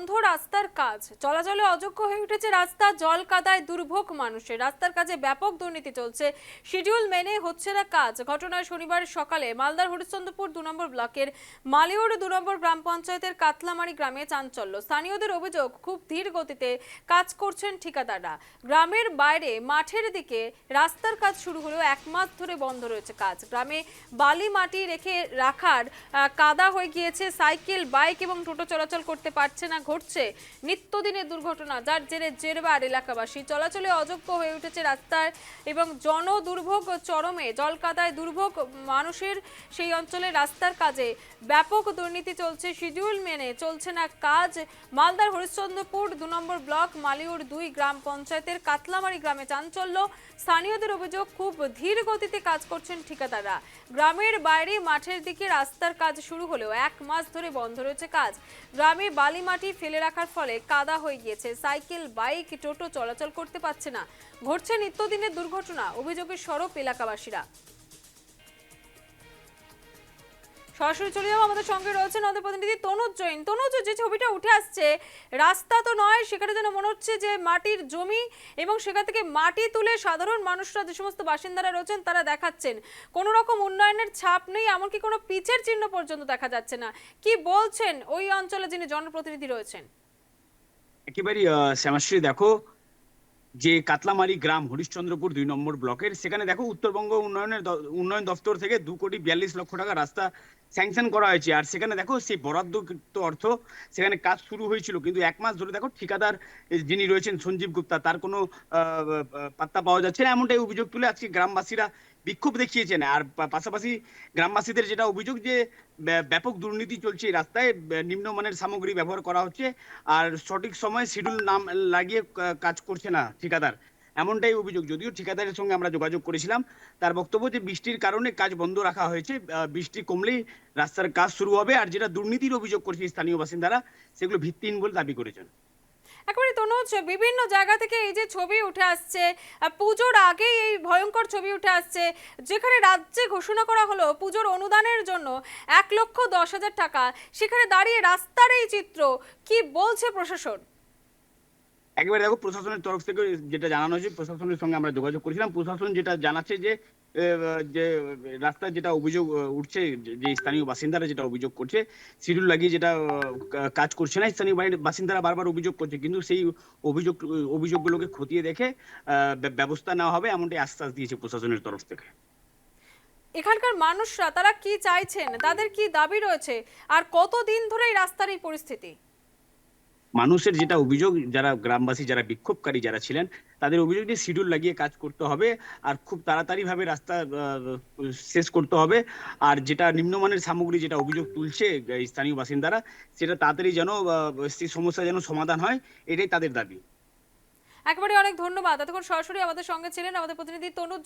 বন্ধ রাস্তার কাজ। চলাচলে অযোগ্য হয়ে উঠেছে রাস্তা, জল কাদায় দুর্ভোগ মানুষের। রাস্তার কাজে ব্যাপক দুর্নীতি চলছে। শিডিউল মেনে হচ্ছে না কাজ। ঘটনায় শনিবার সকালে মালদার হরিশ্চন্দ্রপুর দু নম্বর ব্লকের মালিউর দু নম্বর গ্রাম পঞ্চায়েতের কাতলামারি গ্রামে চাঞ্চল্য। স্থানীয়দের অভিযোগ, খুব ধীর গতিতে কাজ করছেন ঠিকাদাররা। গ্রামের বাইরে মাঠের দিকে রাস্তার কাজ শুরু হলেও এক মাস ধরে বন্ধ রয়েছে কাজ। গ্রামে বালি মাটি রেখে রাখার কাদা হয়ে গিয়েছে। সাইকেল, বাইক এবং টোটো চলাচল করতে পারছে না, ঘটছে নিত্যদিনের দুর্ঘটনা, যার জেরে জেরবার এলাকাবাসী চলাচলে অযোগ্য হয়ে উঠেছে রাস্তায় এবং জন দুর্ভোগ চরমে, জলকাদায় দুর্ভোগ মানুষের সেই অঞ্চলে রাস্তার কাজে ব্যাপক দুর্নীতি চলছে, শিডিউল মেনে চলছে না কাজ। মালদার হরিশ্চন্দ্রপুর দু নম্বর ব্লক, মালিউর দুই গ্রাম পঞ্চায়েতের কাতলামারি গ্রামে চাঞ্চল্য। স্থানীয়দের অভিযোগ, খুব ধীর গতিতে কাজ করছেন ঠিকাদাররা। গ্রামের বাইরে মাঠের দিকে রাস্তার কাজ শুরু হলেও এক মাস ধরে বন্ধ রয়েছে কাজ। গ্রামে বালি মাটি ফেলে রাখার ফলে কাদা হয়ে গিয়েছে। সাইকেল, বাইক, টোটো চলাচল করতে পারছে না। ঘটছে নিত্যদিনের দুর্ঘটনা, অভিযোগের সরব এলাকাবাসীরা। সরাসরি চলে যাব আমাদের সঙ্গে রয়েছেন আমাদের প্রতিনিধি তনুজ জৈন। তনুজ, যে ছবিটা উঠে আসছে, রাস্তা তো নয়, সেখানে যেন মনে হচ্ছে যে মাটির জমি এবং সেখান থেকে মাটি তুলে সাধারণ মানুষরা যে সমস্ত বাসিন্দারা রয়েছেন, তারা দেখাচ্ছেন। কোনো রকম উন্নয়নের ছাপ নেই, এমনকি কোনো পিচের চিহ্ন পর্যন্ত দেখা যাচ্ছে না। কি বলছেন ওই অঞ্চলে যিনি জনপ্রতিনিধি রয়েছেন? একেবারেই আহ, শ্যামাশ্রী দেখো যে কাতলামারি গ্রাম হরিশ্চন্দ্রপুর দুই নম্বর ব্লকের সেখানে দেখো উত্তরবঙ্গ উন্নয়নের উন্নয়ন দপ্তর থেকে দু কোটি বিয়াল্লিশ লক্ষ টাকা রাস্তা স্যাংশন করা হয়েছে। আর সেখানে দেখো সেই বরাদ্দকৃত অর্থ সেখানে কাজ শুরু হয়েছিল। কিন্তু এক মাস ধরে দেখো ঠিকাদার যিনি রয়েছেন সঞ্জীব গুপ্তা তার কোনো পাত্তা পাওয়া যাচ্ছে না। এমনটাই অভিযোগ তুলে আজকে গ্রামবাসীরা বিক্ষোভ দেখিয়েছেন। আর পাশাপাশি গ্রামবাসীদের যেটা অভিযোগ যে ব্যাপক দুর্নীতি চলছে এই রাস্তায় নিম্নমানের সামগ্রী ব্যবহার করা হচ্ছে, আর সঠিক সময় শিডিউল নাম লাগিয়ে কাজ করছে না ঠিকাদার। এমনটাই অভিযোগ। যদিও ঠিকাদারের সঙ্গে আমরা যোগাযোগ করেছিলাম, তার বক্তব্য যে বৃষ্টির কারণে কাজ বন্ধ রাখা হয়েছে বৃষ্টি কমলেই রাস্তার কাজ শুরু হবে, আর যেটা দুর্নীতির অভিযোগ করছে স্থানীয় বাসিন্দারা, সেগুলো ভিত্তিহীন বলে দাবি করেছেন। একেবারে তনুজ বিভিন্ন জায়গা থেকে এই যে ছবি উঠে আসছে পুজোর আগেই এই ভয়ঙ্কর ছবি উঠে আসছে, যেখানে রাজ্যে ঘোষণা করা হলো পুজোর অনুদানের জন্য এক লক্ষ দশ হাজার টাকা। সেখানে দাঁড়িয়ে রাস্তার এই চিত্র, কি বলছে প্রশাসন? একেবারে দেখো প্রশাসনের তরফ থেকে যেটা জানানো হয়েছে, প্রশাসনের সঙ্গে আমরা যোগাযোগ করেছিলাম। প্রশাসন যেটা জানাচ্ছে যে যে রাস্তার যেটা অভিযোগ উঠছে, যে- স্থানীয় বাসিন্দারা যেটা অভিযোগ করছে শিডিউল লাগিয়ে যেটা কাজ করছে না, স্থানীয় বাসিন্দারা বারবার অভিযোগ করছে। কিন্তু সেই অভিযোগ অভিযোগগুলোকে খতিয়ে দেখে ব্যবস্থা নেওয়া হবে এমনটাই আশ্বাস দিয়েছে প্রশাসনের তরফ থেকে। এখানকার মানুষরা, তারা কি চাইছেন? তাদের কি দাবি রয়েছে? আর কতদিন ধরে এই রাস্তার এই পরিস্থিতি? মানুষের যেটা অভিযোগ, যারা গ্রামবাসী, যারা বিক্ষোভকারী যারা ছিলেন, তাদের অভিযোগ যে শিডিউল লাগিয়ে কাজ করতে হবে আর খুব তাড়াতাড়ি ভাবে রাস্তা শেষ করতে হবে। আর যেটা নিম্নমানের সামগ্রী যেটা অভিযোগ তুলছে স্থানীয় বাসিন্দারা, সেটা তাড়াতাড়ি যেন সেই সমস্যা যেন সমাধান হয়, এটাই তাদের দাবি। একেবারে অনেক ধন্যবাদ। এতক্ষণ সরাসরি আমাদের সঙ্গে ছিলেন আমাদের প্রতিনিধি তনুজ